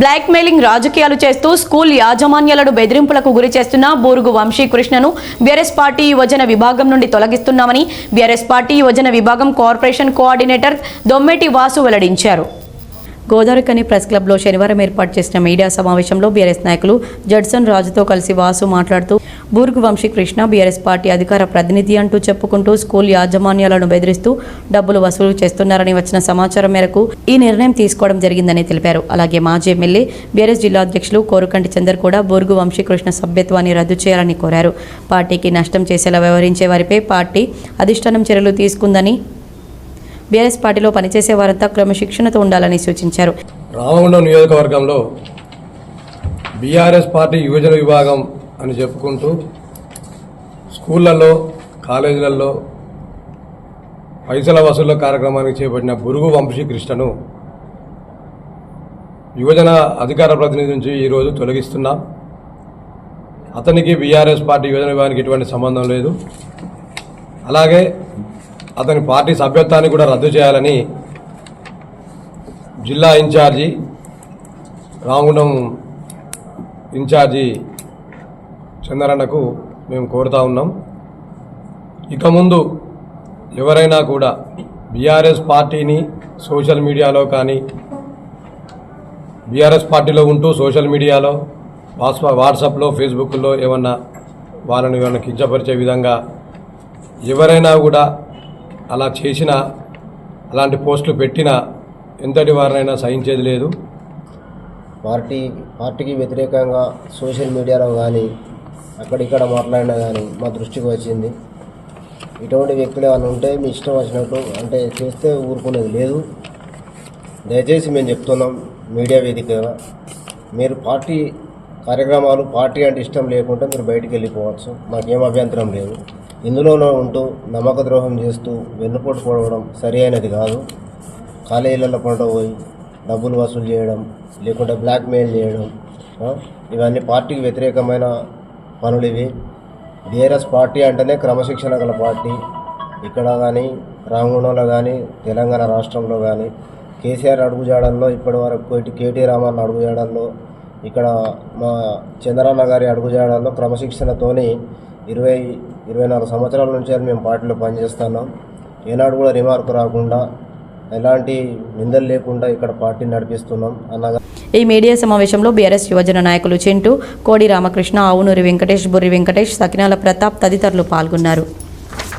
Black mailing రాజకీయాలు చేస్తూ school యాజమాన్యాలను బెదిరింపులకు గురి చేస్తున్న బూరుగు వంశీకృష్ణను బీఆర్ఎస్ పార్టీ యువజన విభాగం నుండి తొలగిస్తున్నామని బీఆర్ఎస్ పార్టీ యువజన విభాగం కార్పొరేషన్ కోఆర్డినేటర్ దొమ్మెటి వాసు వెల్లడించారు. గోదావరికని ప్రెస్ క్లబ్లో శనివారం ఏర్పాటు చేసిన మీడియా సమావేశంలో బీఆర్ఎస్ నాయకులు జడ్సన్ రాజుతో కలిసి వాసు మాట్లాడుతూ బూర్గు వంశీకృష్ణ బీఆర్ఎస్ పార్టీ అధికార ప్రతినిధి అంటూ చెప్పుకుంటూ స్కూల్ యాజమాన్యాలను బెదిరిస్తూ డబ్బులు వసూలు చేస్తున్నారని వచ్చిన సమాచారం మేరకు ఈ నిర్ణయం తీసుకోవడం జరిగిందని తెలిపారు. అలాగే మాజీ ఎమ్మెల్యే బీఆర్ఎస్ జిల్లా అధ్యక్షులు కోరుకంటి చందర్ కూడా బూర్గు వంశీకృష్ణ సభ్యత్వాన్ని రద్దు చేయాలని కోరారు. పార్టీకి నష్టం చేసేలా వ్యవహరించే వారిపై పార్టీ అధిష్టానం చర్యలు తీసుకుందని బీఆర్ఎస్ పార్టీలో పనిచేసే వారంతా క్రమశిక్షణతో ఉండాలని సూచించారు. రామగుండం నియోజకవర్గంలో బీఆర్ఎస్ పార్టీ యువజన విభాగం అని చెప్పుకుంటూ స్కూళ్ళల్లో కాలేజీలలో పైసల వసూళ్ళ కార్యక్రమానికి చేపట్టిన బురుగు వంశీకృష్ణను యువజన అధికార ప్రతినిధి నుంచి ఈరోజు తొలగిస్తున్నాం. అతనికి బీఆర్ఎస్ పార్టీ యువజన విభాగానికి ఎటువంటి సంబంధం లేదు. అలాగే అతని పార్టీ సభ్యత్వాన్ని కూడా రద్దు చేయాలని జిల్లా ఇన్ఛార్జి రామగుండం ఇన్ఛార్జి చంద్రన్నకు మేము కోరుతా ఉన్నాం. ఇక ముందు ఎవరైనా కూడా బీఆర్ఎస్ పార్టీని సోషల్ మీడియాలో కానీ బీఆర్ఎస్ పార్టీలో ఉంటూ సోషల్ మీడియాలో వాట్సా వాట్సాప్లో ఫేస్బుక్లో ఏమన్నా వాళ్ళని ఏమన్నా కించపరిచే విధంగా ఎవరైనా కూడా అలా చేసిన అలాంటి పోస్టులు పెట్టిన ఎంతటి వారినైనా సహించేది లేదు. పార్టీ పార్టీకి వ్యతిరేకంగా సోషల్ మీడియాలో కానీ అక్కడిక్కడ మాట్లాడినా కానీ మా దృష్టికి వచ్చింది. ఇటువంటి వ్యక్తులు ఏమైనా ఉంటే మీ ఇష్టం వచ్చినట్టు అంటే చేస్తే ఊరుకునేది లేదు. దయచేసి మేము చెప్తున్నాం మీడియా వేదికగా మీరు పార్టీ కార్యక్రమాలు పార్టీ అంటే ఇష్టం లేకుంటే మీరు బయటికి వెళ్ళిపోవచ్చు. మాకేం అభ్యంతరం లేదు. ఇందులోనూ ఉంటూ నమ్మక ద్రోహం చేస్తూ వెన్నుపోటు పోవడం సరి అయినది కాదు కాలేజీలలో పంట పోయి డబ్బులు వసూలు చేయడం లేకుంటే బ్లాక్మెయిల్ చేయడం ఇవన్నీ పార్టీకి వ్యతిరేకమైన పనులు ఇవి. బీఆర్ఎస్ పార్టీ అంటేనే క్రమశిక్షణ గల పార్టీ. ఇక్కడ కానీ రామగుండంలో కానీ తెలంగాణ రాష్ట్రంలో కానీ కేసీఆర్ అడుగుజాడల్లో ఇప్పటి వరకు కేటీ రామన్న అడుగుజాడల్లో ఇక్కడ మా చంద్రన్న గారి అడుగుజాడల్లో క్రమశిక్షణతోని ఇరవై ఇరవై నాలుగు సంవత్సరాల నుంచి మేము పార్టీలో పనిచేస్తున్నాం. ఏనాడు కూడా రిమార్క్ రాకుండా ఎలాంటి నిందలు లేకుండా ఇక్కడ పార్టీని నడిపిస్తున్నాం అన్నగా ఈ మీడియా సమావేశంలో బీఆర్ఎస్ యువజన నాయకులు చింటూ కోడి రామకృష్ణ ఆవునూరి వెంకటేష్ బుర్రి వెంకటేష్ సకినాల ప్రతాప్ తదితరులు పాల్గొన్నారు.